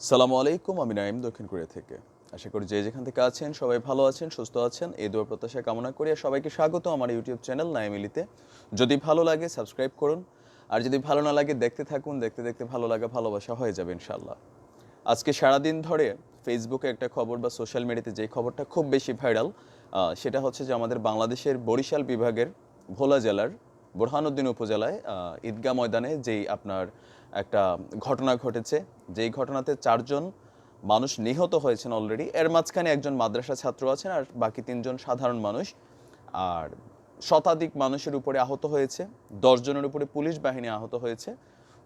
সালামু আলাইকুম, আমি নাইম দক্ষিণ কোরিয়া থেকে। আশা করি যে যেখান থেকে আছেন সবাই ভালো আছেন, সুস্থ আছেন। এই দোয়া প্রত্যাশা কামনা করি আর সবাইকে স্বাগত আমার ইউটিউব চ্যানেল নাইমিলিতে যদি ভালো লাগে সাবস্ক্রাইব করুন, আর যদি ভালো না লাগে দেখতে থাকুন, দেখতে দেখতে ভালো লাগা, ভালোবাসা হয়ে যাবে ইনশাল্লাহ আজকে সারাদিন ধরে ফেসবুকে একটা খবর বা সোশ্যাল মিডিয়াতে যে খবরটা খুব বেশি ভাইরাল সেটা হচ্ছে যে আমাদের বাংলাদেশের বরিশাল বিভাগের ভোলা জেলার বোরহানুদ্দিন উপজেলায় ঈদগাহ ময়দানে যেই আপনার একটা ঘটনা ঘটেছে। যেই ঘটনাতে চারজন মানুষ নিহত হয়েছেন অলরেডি এর মাঝখানে একজন মাদ্রাসা ছাত্র আছেন আর বাকি তিনজন সাধারণ মানুষ। আর শতাধিক মানুষের উপরে আহত হয়েছে। দশজনের উপরে পুলিশ বাহিনী আহত হয়েছে।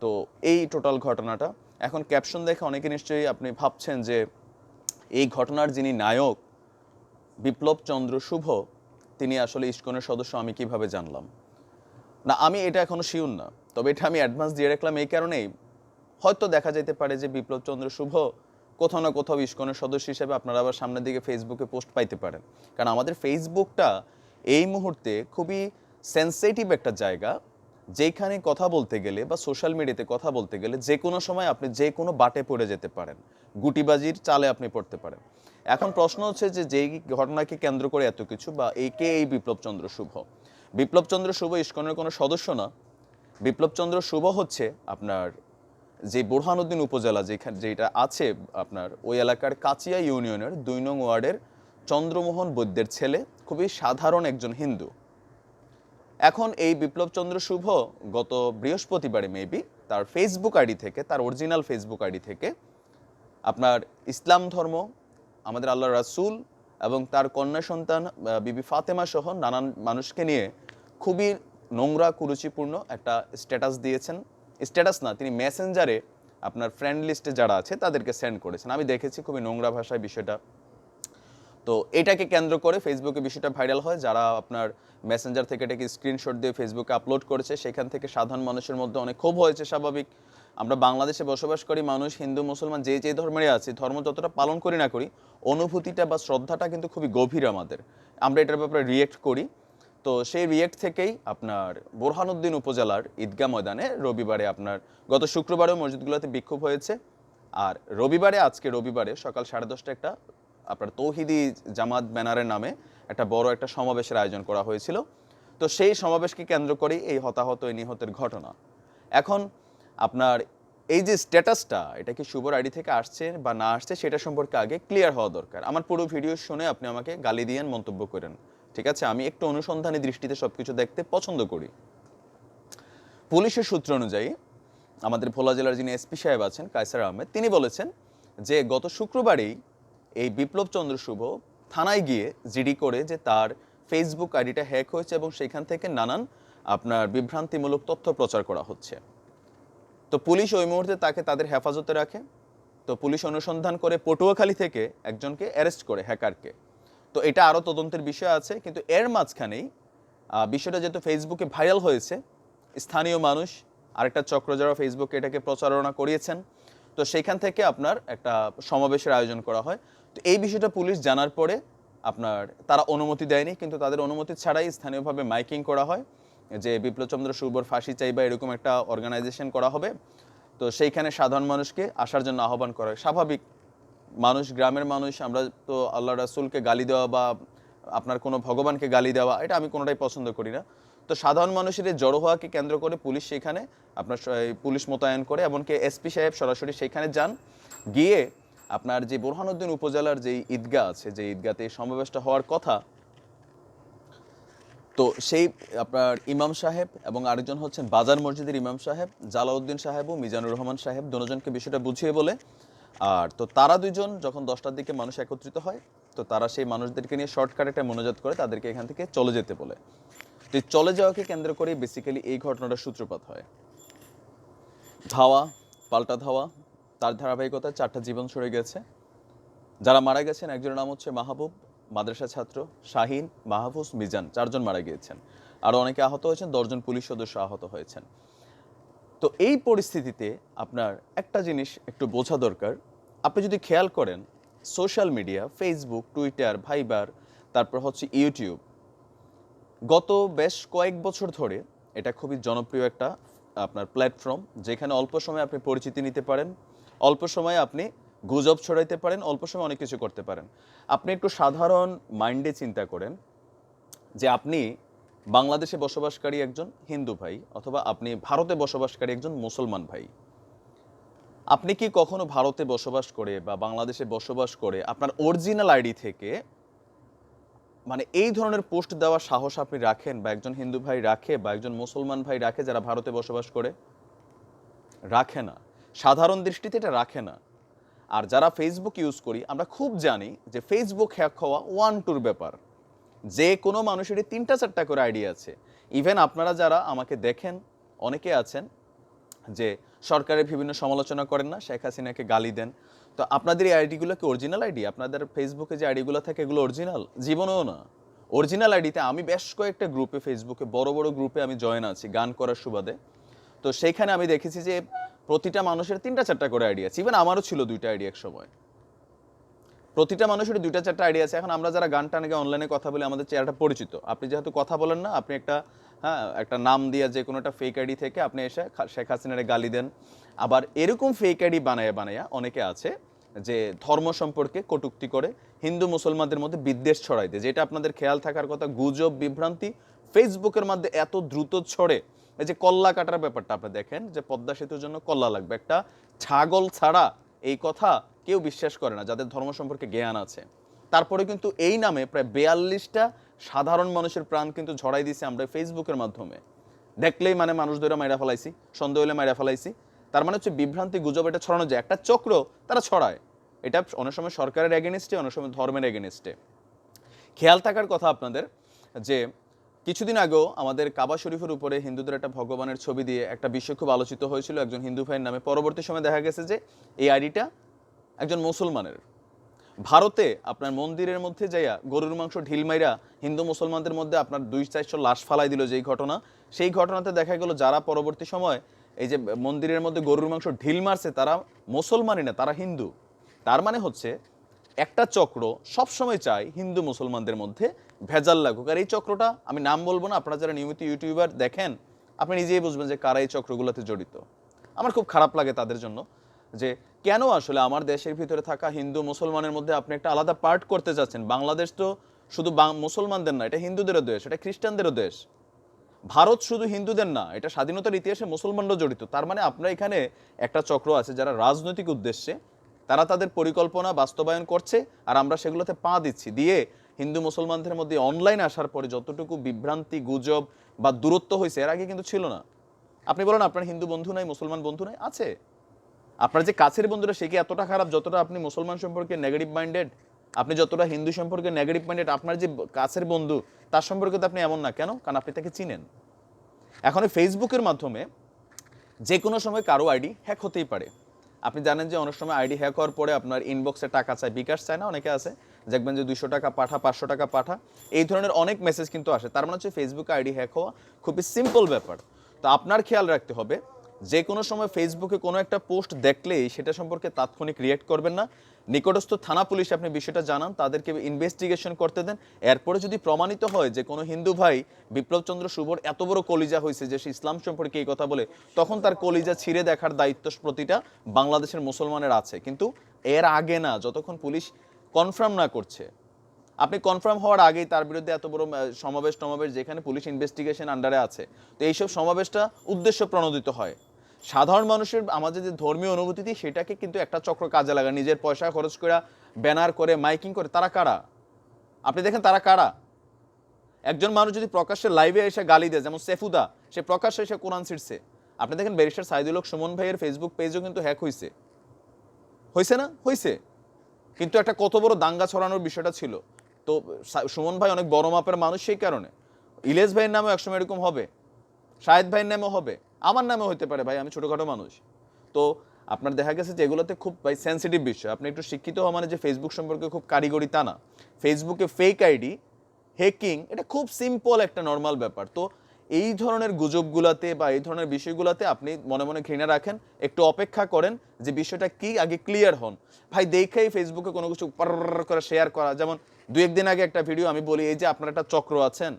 তো এই টোটাল ঘটনাটা। এখন ক্যাপশন দেখে অনেকে নিশ্চয়ই আপনি ভাবছেন যে, এই ঘটনার যিনি নায়ক, বিপ্লব চন্দ্র শুভ, তিনি আসলে ইস্কনের সদস্য, আমি কীভাবে জানলাম? না, আমি এটা এখনও শিওর না। তবে এটা আমি অ্যাডভান্স দিয়ে রাখলাম এই কারণেই। হয়তো দেখা যেতে পারে যে বিপ্লব চন্দ্র শুভ কোথাও না কোথাও ইস্কনের সদস্য হিসেবে আপনারা আবার সামনের দিকে ফেসবুকে পোস্ট পাইতে পারেন। কারণ আমাদের ফেসবুকটা এই মুহূর্তে খুবই সেন্সিটিভ একটা জায়গা যেখানে কথা বলতে গেলে বা সোশ্যাল মিডিয়াতে কথা বলতে গেলে যে কোনো সময় আপনি যে কোনো বাটে পড়ে যেতে পারেন। গুটিবাজির চালে আপনি পড়তে পারেন। এখন প্রশ্ন হচ্ছে যে যেই ঘটনাকে কেন্দ্র করে এত কিছু বা এই কে এই বিপ্লব চন্দ্র শুভ? বিপ্লব চন্দ্র শুভ ইস্কনের কোনো সদস্য না। বিপ্লব চন্দ্র শুভ হচ্ছে আপনার যে বোরহানুদ্দিন উপজেলা যেখানে যেটা আছে আপনার ওই এলাকার কাচিয়া ইউনিয়নের দুই নং ওয়ার্ডের চন্দ্রমোহন বৈদ্যের ছেলে, খুবই সাধারণ একজন হিন্দু। এখন এই বিপ্লব চন্দ্র শুভ গত বৃহস্পতিবারে মেবি তার ফেসবুক আইডি থেকে, তার অরিজিনাল ফেসবুক আইডি থেকে আপনার ইসলাম ধর্ম, আমাদের আল্লাহ রাসূল এবং তার কন্যা সন্তান বিবি ফাতেমা সহ নানান মানুষকে নিয়ে খুবই নোংরা, কুরুচিপূর্ণ একটা স্ট্যাটাস দিয়েছেন। স্ট্যাটাস না, তিনি মেসেঞ্জারে আপনার ফ্রেন্ড লিস্টে যারা আছে, তাদেরকে সেন্ড করেছেন। আমি দেখেছি খুবই নোংরা ভাষায় বিষয়টা। তো এটাকে কেন্দ্র করে ফেসবুকে বিষয়টা ভাইরাল হয়। যারা আপনার মেসেঞ্জার থেকে এটাকে স্ক্রিনশট দিয়ে ফেসবুকে আপলোড করেছে, সেখান থেকে সাধারণ মানুষের মধ্যে অনেক ক্ষোভ হয়েছে, স্বাভাবিক। আমরা বাংলাদেশে বসবাস করি মানুষ, হিন্দু, মুসলমান, যে যে ধর্মেরই আছে, ধর্ম যতটা পালন করি না করি, অনুভূতিটা বা শ্রদ্ধাটা কিন্তু খুবই গভীর আমাদের। আমরা এটার ব্যাপারে রিয়েক্ট করি। তো সেই রিয়েক্ট থেকেই আপনার বোরহানুদ্দিন উপজেলার ঈদগাহ ময়দানে রবিবারে আপনার গত শুক্রবারেও মসজিদগুলোতে বিক্ষোভ হয়েছে। আর রবিবারে, আজকে রবিবারে সকাল সাড়ে দশটা একটা আপনার তৌহিদি জামাত ব্যানারের নামে একটা বড় একটা সমাবেশের আয়োজন করা হয়েছিল। তো সেই সমাবেশকে কেন্দ্র করেই এই হতাহত এই নিহতের ঘটনা। এখন আপনার এই যে স্ট্যাটাসটা, এটা কি শুভর আইডি থেকে আসছে বা না আসছে সেটা সম্পর্কে আগে ক্লিয়ার হওয়া দরকার। আমার পুরো ভিডিও শুনে আপনি আমাকে গালি দিয়েন মন্তব্য করেন। ঠিক আছে? আমি একটু অনুসন্ধানী দৃষ্টিতে সবকিছু দেখতে পছন্দ করি। পুলিশের সূত্র অনুযায়ী, আমাদের ভোলা জেলার যিনি এসপি সাহেব আছেন, কায়সার আহমেদ, তিনি বলেছেন যে গত শুক্রবারেই এই বিপ্লব চন্দ্র শুভ থানায় গিয়ে জিডি করে যে তার ফেসবুক আইডিটা হ্যাক হয়েছে এবং সেখান থেকে নানান আপনার বিভ্রান্তিমূলক তথ্য প্রচার করা হচ্ছে। তো পুলিশ ওই মুহূর্তে তাকে তাদের হেফাজতে রাখে। তো পুলিশ অনুসন্ধান করে পটুয়াখালী থেকে একজনকে অ্যারেস্ট করে হ্যাকারকে। তো এটা আরও তদন্তের বিষয় আছে, কিন্তু এর মাঝখানেই বিষয়টা যেহেতু ফেসবুকে ভাইরাল হয়েছে, স্থানীয় মানুষ আরেকটা চক্র যারা ফেসবুকে এটাকে প্রচারণা করিয়েছেন, তো সেখান থেকে আপনার একটা সমাবেশের আয়োজন করা হয়। তো এই বিষয়টা পুলিশ জানার পরে আপনার তারা অনুমতি দেয়নি, কিন্তু তাদের অনুমতি ছাড়াই স্থানীয়ভাবে মাইকিং করা হয়। যে বিপ্লবচন্দ্র শুভর ফাঁসি চাই বা এরকম একটা অর্গানাইজেশন করা হবে, তো সেইখানে সাধারণ মানুষকে আসার জন্য আহ্বান করা হয়। স্বাভাবিক মানুষ, গ্রামের মানুষ, আমরা তো আল্লাহ রাসূলকে গালি দেওয়া বা আপনার কোনো ভগবানকে গালি দেওয়া, এটা আমি কোনোটাই পছন্দ করি না। তো সাধারণ মানুষের জড়ো হওয়াকে কেন্দ্র করে পুলিশ সেখানে আপনার পুলিশ মোতায়েন করে, এমনকি এসপি সাহেব সরাসরি সেখানে যান। গিয়ে আপনার যে বোরহানুদ্দিন উপজেলার যে ঈদগাহ আছে যে ঈদগাতে সমাবেশটা হওয়ার কথা তো সেই, আপনার ইমাম সাহেব এবং আরেকজন হচ্ছেন বাজার মসজিদের ইমাম সাহেব, জালাউদ্দিন সাহেব ও মিজানুর রহমান সাহেব দুজনকে বিষয়টা বুঝিয়ে বলে। আর তো তারা দুজন যখন দশটার দিকে মানুষ একত্রিত হয়, তো তারা সেই মানুষদেরকে নিয়ে শর্টকাট একটা মনোজাত করে তাদেরকে এখান থেকে চলে যেতে বলে। তো চলে যাওয়াকে কেন্দ্র করে বেসিক্যালি এই ঘটনাটার সূত্রপাত হয়। ধাওয়া, পাল্টা ধাওয়া, তার ধারাবাহিকতায় চারটা জীবন সরে গেছে। যারা মারা গেছেন, একজনের নাম হচ্ছে মাহবুব মাদ্রাসা ছাত্র শাহিন মাহফুজ মিজান চারজন মারা গিয়েছেন। আরও অনেকে আহত হয়েছেন, দশজন পুলিশ সদস্য আহত হয়েছেন। তো এই পরিস্থিতিতে আপনার একটা জিনিস একটু বোঝা দরকার। আপনি যদি খেয়াল করেন, সোশ্যাল মিডিয়া, ফেসবুক, টুইটার, ভাইবার, তারপর হচ্ছে ইউটিউব, গত বেশ কয়েক বছর ধরে এটা খুবই জনপ্রিয় একটা আপনার প্ল্যাটফর্ম, যেখানে অল্প সময়ে আপনি পরিচিতি নিতে পারেন। অল্প সময়ে আপনি গুজব ছড়াইতে পারেন, অল্প সময় অনেক কিছু করতে পারেন। আপনি একটু সাধারণ মাইন্ডে চিন্তা করেন যে আপনি বাংলাদেশে বসবাসকারী একজন হিন্দু ভাই অথবা আপনি ভারতে বসবাসকারী একজন মুসলমান ভাই। আপনি কি কখনো ভারতে বসবাস করে বা বাংলাদেশে বসবাস করে আপনার অরিজিনাল আইডি থেকে মানে এই ধরনের পোস্ট দেওয়ার সাহস আপনি রাখেন বা একজন হিন্দু ভাই রাখে বা একজন মুসলমান ভাই রাখে যারা ভারতে বসবাস করে? রাখে না। সাধারণ দৃষ্টিতে এটা রাখে না। আর যারা ফেসবুক ইউজ করি, আমরা খুব জানি যে ফেসবুক হ্যাক হওয়া ওয়ান টুর ব্যাপার। যে কোনো মানুষেরই তিনটা চারটা করে আইডিয়া আছে। ইভেন আপনারা যারা আমাকে দেখেন, অনেকে আছেন যে সরকারের বিভিন্ন সমালোচনা করেন না, শেখ হাসিনাকে গালি দেন। তো আপনাদের এই আইডিগুলো কি অরিজিনাল আইডি? আপনাদের ফেসবুকে যে আইডিগুলো থাকে, এগুলো অরিজিনাল জীবনেও না। অরিজিনাল আইডিতে আমি বেশ কয়েকটা গ্রুপে ফেসবুকে বড় বড় গ্রুপে আমি জয়েন আছি, গান করার সুবাদে। তো সেইখানে আমি দেখেছি যে প্রতিটা মানুষের তিনটা চারটা করে আইডিয়া আছে। ইভেন আমারও ছিল দুইটা আইডিয়া এক সময় প্রতিটা মানুষের দুইটা চারটা আইডিয়া আছে। এখন আমরা যারা গান টানে অনলাইনে কথা বলে, আমাদের চেহারাটা পরিচিত। আপনি যেহেতু কথা বলেন না, আপনি একটা হ্যাঁ একটা নাম দিয়ে যে কোনো একটা ফেক আইডি থেকে আপনি এসে শেখ হাসিনারে গালি দেন। আবার এরকম ফেক আইডি বানায়া বানায়া অনেকে আছে যে ধর্ম সম্পর্কে কটূক্তি করে হিন্দু মুসলমানদের মধ্যে বিদ্বেষ ছড়াই দেয়। যেটা আপনাদের খেয়াল থাকার কথা, গুজব, বিভ্রান্তি ফেসবুকের মধ্যে এত দ্রুত ছড়ে এই যে কল্লা কাটার ব্যাপারটা আপনি দেখেন, যে পদ্মা সেতুর জন্য কল্লা লাগবে। একটা ছাগল ছাড়া এই কথা কেউ বিশ্বাস করে না, যাদের ধর্ম সম্পর্কে জ্ঞান আছে। তারপরে কিন্তু এই নামে প্রায় বেয়াল্লিশটা সাধারণ মানুষের প্রাণ কিন্তু ঝড়াই দিছে আমরা ফেসবুকের মাধ্যমে। দেখলেই মানে মানুষ ধরে মাইরা ফেলাইছি, সন্দেহ হলে মাইরা ফেলাইছি। তার মানে হচ্ছে বিভ্রান্তি গুজব এটা ছড়ানো যায়। একটা চক্র তারা ছড়ায়। এটা অনেক সময় সরকারের এগেনিস্টে অনেক সময় ধর্মের এগেনিস্টে খেয়াল থাকার কথা আপনাদের, যে কিছুদিন আগেও আমাদের কাবা শরীফের উপরে হিন্দুদের একটা ভগবানের ছবি দিয়ে একটা বিষয় খুব আলোচিত হয়েছিল একজন হিন্দু ভাইয়ের নামে। পরবর্তী সময় দেখা গেছে যে এই আইডিটা একজন মুসলমানের। ভারতে আপনার মন্দিরের মধ্যে যাইয়া গরুর মাংস ঢিল মাইরা হিন্দু মুসলমানদের মধ্যে আপনার দুই চারশো লাশ ফালাই দিল যেই ঘটনা। সেই ঘটনাতে দেখা গেল যারা পরবর্তী সময় এই যে মন্দিরের মধ্যে গরুর মাংস ঢিল মারছে তারা মুসলমানই না, তারা হিন্দু। তার মানে হচ্ছে একটা চক্র সবসময় চায় হিন্দু মুসলমানদের মধ্যে ভেজাল লাগুক। আর এই চক্রটা, আমি নাম বলব না, আপনারা যারা নিয়মিত ইউটিউবার দেখেন, আপনি নিজেই বুঝবেন যে কারা এই চক্রগুলোতে জড়িত। আমার খুব খারাপ লাগে তাদের জন্য যে, কেন আসলে আমার দেশের ভিতরে থাকা হিন্দু মুসলমানের মধ্যে আপনি একটা আলাদা পার্ট করতে চাচ্ছেন বাংলাদেশ তো শুধু মুসলমানদের না, এটা হিন্দুদেরও দেশ, এটা খ্রিস্টানদেরও দেশ। ভারত শুধু হিন্দুদের না, এটা স্বাধীনতার ইতিহাসে মুসলমানরাও জড়িত। তার মানে আপনার এখানে একটা চক্র আছে যারা রাজনৈতিক উদ্দেশ্যে তারা তাদের পরিকল্পনা বাস্তবায়ন করছে আর আমরা সেগুলোতে পা দিচ্ছি। দিয়ে হিন্দু মুসলমানদের মধ্যে অনলাইন আসার পরে যতটুকু বিভ্রান্তি, গুজব বা দূরত্ব হয়েছে, এর আগে কিন্তু ছিল না। আপনি বলেন, আপনার হিন্দু বন্ধু নাই, মুসলমান বন্ধু নাই, আছে। আপনার যে কাছের বন্ধুরা, সে কি এতটা খারাপ যতটা আপনি মুসলমান সম্পর্কে নেগেটিভ মাইন্ডেড আপনি যতটা হিন্দু সম্পর্কে নেগেটিভ মাইন্ডেড আপনার যে কাছের বন্ধু, তার সম্পর্কে তো আপনি এমন না। কেন? কারণ আপনি তাকে চিনেন। এখন ফেসবুকের মাধ্যমে যে কোনো সময় কারও আইডি হ্যাক হতেই পারে। আপনি জানেন যে অনেক সময় আইডি হ্যাক হওয়ার পরে আপনার ইনবক্সে টাকা চায়। বিকাশ চায় না, অনেকে আছে। দেখবেন যে দুশো টাকা পাঠা, পাঁচশো টাকা পাঠা। এই ধরনের অনেক মেসেজ কিন্তু আসে। তার মানে হচ্ছে ফেসবুকে আইডি হ্যাক হওয়া খুবই সিম্পল ব্যাপার। তো আপনার খেয়াল রাখতে হবে যে কোনো সময় ফেসবুকে কোনো একটা পোস্ট দেখলেই সেটা সম্পর্কে তাৎক্ষণিক রিয়েক্ট করবেন না। নিকটস্থ থানা পুলিশ আপনি বিষয়টা জানান, তাদেরকে ইনভেস্টিগেশন করতে দেন। এরপরে যদি প্রমাণিত হয় যে কোনো হিন্দু ভাই বিপ্লবচন্দ্র শুভর এত বড় কলিজা হয়েছে যে সে ইসলাম সম্পর্কে এই কথা বলে, তখন তার কলিজা ছিঁড়ে দেখার দায়িত্ব প্রতিটা বাংলাদেশের মুসলমানের আছে। কিন্তু এর আগে না, যতক্ষণ পুলিশ কনফার্ম না করছে, আপনি কনফার্ম হওয়ার আগেই তার বিরুদ্ধে এত বড় সমাবেশ টমাবেশ যেখানে পুলিশ ইনভেস্টিগেশন আন্ডারে আছে। তো এইসব সমাবেশটা উদ্দেশ্য প্রণোদিত হয়। সাধারণ মানুষের আমাদের যে ধর্মীয় অনুভূতি সেটাকে কিন্তু একটা চক্র কাজে লাগায়। নিজের পয়সা খরচ করে ব্যানার করে, মাইকিং করে, তারা কারা? আপনি দেখেন তারা কারা? একজন মানুষ যদি প্রকাশ্যে লাইভে এসে গালি দেয়, যেমন সেফুদা, সে প্রকাশ্যে এসে কোরআন ছিটছে আপনি দেখেন ব্যারিস্টার সাইদুল হক, সুমন ভাইয়ের ফেসবুক পেজও কিন্তু হ্যাক হয়েছে হয়েছে না? হয়েছে কিন্তু একটা কত বড় দাঙ্গা ছড়ানোর বিষয়টা ছিল। তো সুমন ভাই অনেক বড় মাপের মানুষ সেই কারণে। ইলেশ ভাইয়ের নামেও একসময় এরকম হবে। শাহেদ ভাইয়ের নামেও হবে। আমার নামেও হতে পারে, ভাই, আমি ছোটোখাটো মানুষ। তো আপনার দেখা গেছে যে এগুলোতে খুব, ভাই সেন্সিটিভ বিষয়। আপনি একটু শিক্ষিত হওয়া মানে যে ফেসবুক সম্পর্কে খুব কারিগরি তা না। ফেসবুকে ফেক আইডি হ্যাকিং এটা খুব সিম্পল একটা নর্মাল ব্যাপার। তো এই ধরনের গুজবগুলাতে বা এই ধরনের বিষয়গুলোতে আপনি মনে মনে ঘৃণা রাখেন, একটু অপেক্ষা করেন যে বিষয়টা কি, আগে ক্লিয়ার হন। ভাই, দেখেই ফেসবুকে কোনো কিছু করে শেয়ার করা। যেমন দু একদিন আগে একটা ভিডিও আমি বলি, এই যে আপনার একটা চক্র আছেন?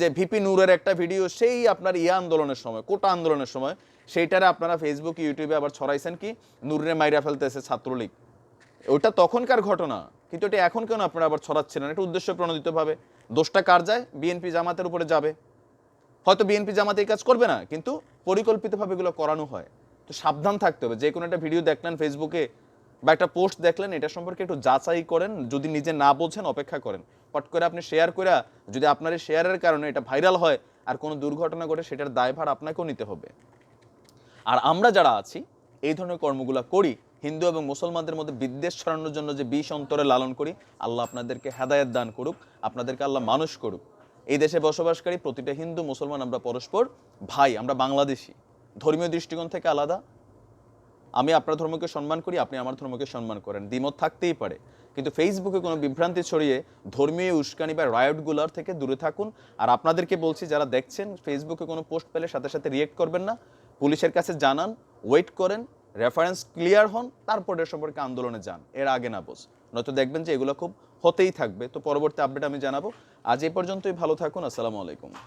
যে ভিপি নূরের একটা ভিডিও, সেই আপনার ইয়া আন্দোলনের সময়, কোটা আন্দোলনের সময়, সেইটারে আপনারা ফেসবুক ইউটিউবে আবার ছড়াইছেন কি? নূরে মাইরা ফেলতেছে ছাত্রলীগ। ওটা তখনকার ঘটনা, কিন্তু এটা এখন কেন আপনারা আবার ছড়াচ্ছেন না? এটা উদ্দেশ্য প্রণোদিতভাবে। দোষটা কার যায়? বিএনপি জামাতের উপরে যাবে। হয়তো বিএনপি জামাতে এই কাজ করবে না, কিন্তু পরিকল্পিতভাবে এগুলো করানো হয়। তো সাবধান থাকতে হবে। যে কোনো একটা ভিডিও দেখলেন ফেসবুকে বা একটা পোস্ট দেখলেন, এটা সম্পর্কে একটু যাচাই করেন, যদি নিজে না বোঝেন, অপেক্ষা করেন। পট করে আপনি শেয়ার করে যদি আপনার এই শেয়ারের কারণে এটা ভাইরাল হয় আর কোনো দুর্ঘটনা ঘটে, সেটার দায়ভার আপনাকেও নিতে হবে। আর আমরা যারা আছি, এই ধরনের কর্মগুলো করি, হিন্দু এবং মুসলমানদের মধ্যে বিদ্বেষ ছড়ানোর জন্য যে বিষ অন্তরে লালন করি, আল্লাহ আপনাদেরকে হেদায়েত দান করুক, আপনাদেরকে আল্লাহ মানুষ করুক। এই দেশে বসবাসকারী প্রতিটা হিন্দু, মুসলমান, আমরা পরস্পর ভাই, আমরা বাংলাদেশি। ধর্মীয় দৃষ্টিকোণ থেকে আলাদা আমি আপনার ধর্মকে সম্মান করি, আপনি আমার ধর্মকে সম্মান করেন। দ্বিমত থাকতেই পারে। কিন্তু ফেসবুকে কোনো বিভ্রান্তি ছড়িয়ে ধর্মীয় উস্কানি বা রায়টগুলোর থেকে দূরে থাকুন। আর আপনাদেরকে বলছি, যারা দেখছেন ফেসবুকে কোনো পোস্ট পেলে সাথে সাথে রিয়েক্ট করবেন না। পুলিশের কাছে জানান ওয়েট করেন রেফারেন্স ক্লিয়ার হন, তারপর এর সম্পর্কে আন্দোলনে যান। এর আগে না বোস নয়তো দেখবেন যে এগুলো খুব হতেই থাকবে। তো পরবর্তী আপডেট আমি জানাব। আজ এই পর্যন্তই, ভালো থাকুন, আসসালামু আলাইকুম।